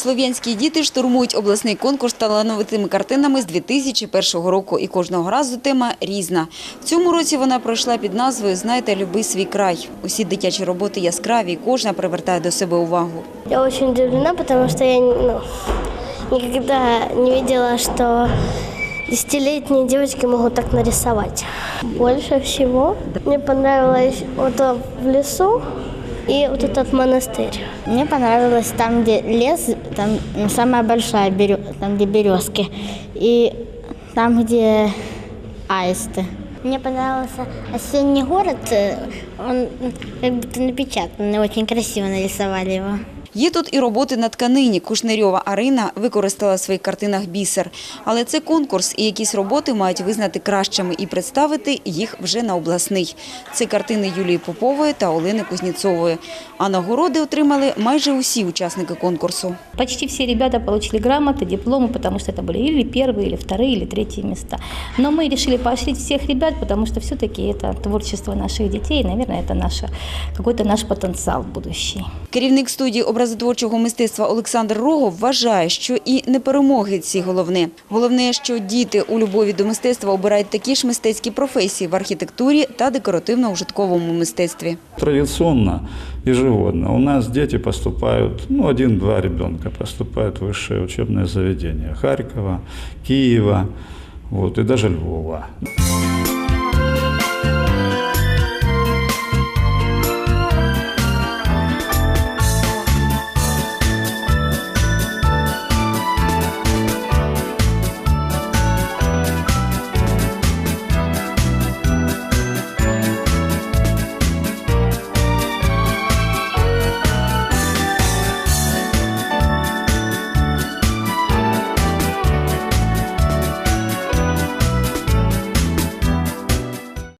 Слов'янські діти штурмують обласний конкурс талановитими картинами з 2001 року. І кожного разу тема різна. В цьому році вона пройшла під назвою «Знайте, люби свій край». Усі дитячі роботи яскраві, і кожна привертає до себе увагу. Я очень удивлена, потому что я ну, никогда не видела, что десятилетние девочки могут так нарисовать. Больше всего мне понравилось в лесу и вот этот монастырь. Мне понравилось там, где лес, там ну, самая большая, берё- там, где березки, и там, где аисты. Мне понравился осенний город, э, он как будто напечатанный, очень красиво нарисовали его. Є тут і роботи на тканині. Кушнерьова Арина використала в своїх картинах бісер. Але це конкурс, і якісь роботи мають визнати кращими і представити їх вже на обласний. Це картини Юлії Попової та Олени Кузніцової. А нагороди отримали майже усі учасники конкурсу. Почти все ребята получили грамоты, дипломы, потому что это были или первые, или вторые, или третьи места. Но мы решили поощрить всех ребят, потому что все-таки это творчество наших детей, и, наверное, это наше, какой-то наш потенциал будущий. Керівник студії образотворчого мистецтва Олександр Рогов вважає, що і не перемоги ці головне. Головне, що діти у любові до мистецтва обирають такі ж мистецькі професії в архітектурі та декоративно-ужитковому мистецтві. Традиционно ежегодно у нас дети поступают, ну, один-два ребенка поступают в высшее учебное заведение Харькова, Киева, вот, и даже Львова.